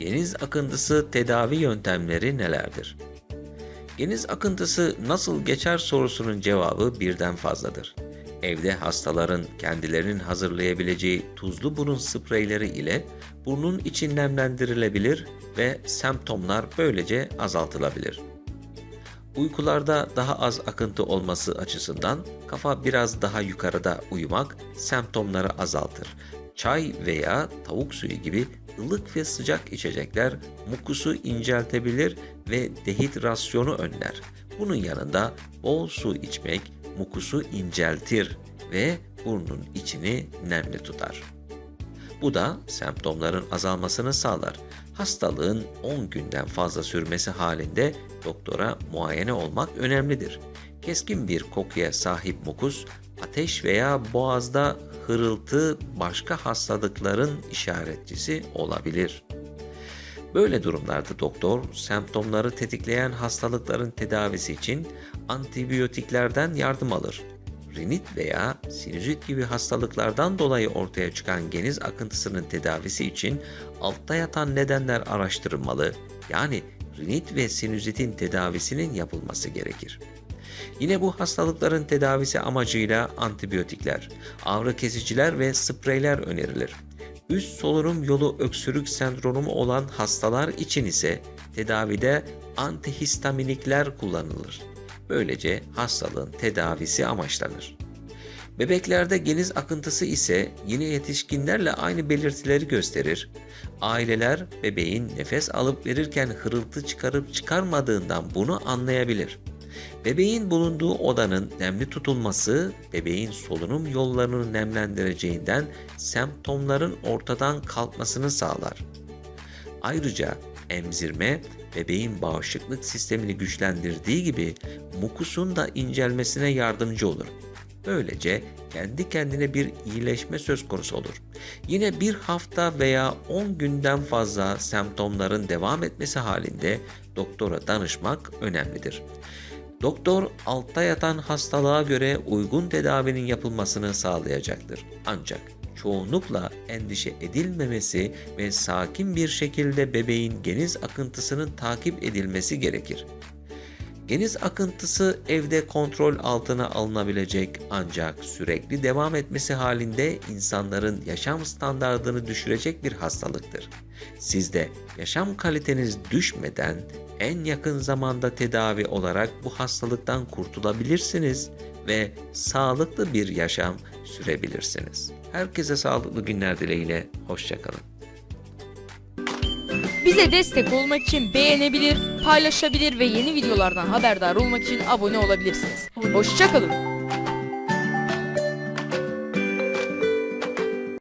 Geniz akıntısı tedavi yöntemleri nelerdir? Geniz akıntısı nasıl geçer sorusunun cevabı birden fazladır. Evde hastaların kendilerinin hazırlayabileceği tuzlu burun spreyleri ile burnun içi nemlendirilebilir ve semptomlar böylece azaltılabilir. Uykularda daha az akıntı olması açısından kafa biraz daha yukarıda uyumak semptomları azaltır. Çay veya tavuk suyu gibi ılık ve sıcak içecekler mukusu inceltebilir ve dehidrasyonu önler. Bunun yanında bol su içmek mukusu inceltir ve burnun içini nemli tutar. Bu da semptomların azalmasını sağlar. Hastalığın 10 günden fazla sürmesi halinde doktora muayene olmak önemlidir. Keskin bir kokuya sahip mukus, ateş veya boğazda hırıltı başka hastalıkların işaretçisi olabilir. Böyle durumlarda doktor semptomları tetikleyen hastalıkların tedavisi için antibiyotiklerden yardım alır. Rinit veya sinüzit gibi hastalıklardan dolayı ortaya çıkan geniz akıntısının tedavisi için altta yatan nedenler araştırılmalı. Yani rinit ve sinüzitin tedavisinin yapılması gerekir. Yine bu hastalıkların tedavisi amacıyla antibiyotikler, ağrı kesiciler ve spreyler önerilir. Üst solunum yolu öksürük sendromu olan hastalar için ise tedavide antihistaminikler kullanılır. Böylece hastalığın tedavisi amaçlanır. Bebeklerde geniz akıntısı ise yine yetişkinlerle aynı belirtileri gösterir. Aileler bebeğin nefes alıp verirken hırıltı çıkarıp çıkarmadığından bunu anlayabilir. Bebeğin bulunduğu odanın nemli tutulması bebeğin solunum yollarını nemlendireceğinden semptomların ortadan kalkmasını sağlar. Ayrıca emzirme bebeğin bağışıklık sistemini güçlendirdiği gibi mukusun da incelmesine yardımcı olur. Böylece kendi kendine bir iyileşme söz konusu olur. Yine bir hafta veya 10 günden fazla semptomların devam etmesi halinde doktora danışmak önemlidir. Doktor altta yatan hastalığa göre uygun tedavinin yapılmasını sağlayacaktır. Ancak çoğunlukla endişe edilmemesi ve sakin bir şekilde bebeğin geniz akıntısının takip edilmesi gerekir. Geniz akıntısı evde kontrol altına alınabilecek ancak sürekli devam etmesi halinde insanların yaşam standartını düşürecek bir hastalıktır. Siz de yaşam kaliteniz düşmeden en yakın zamanda tedavi olarak bu hastalıktan kurtulabilirsiniz ve sağlıklı bir yaşam sürebilirsiniz. Herkese sağlıklı günler dileğiyle, hoşçakalın. Bize destek olmak için beğenebilir, paylaşabilir ve yeni videolardan haberdar olmak için abone olabilirsiniz. Hoşçakalın.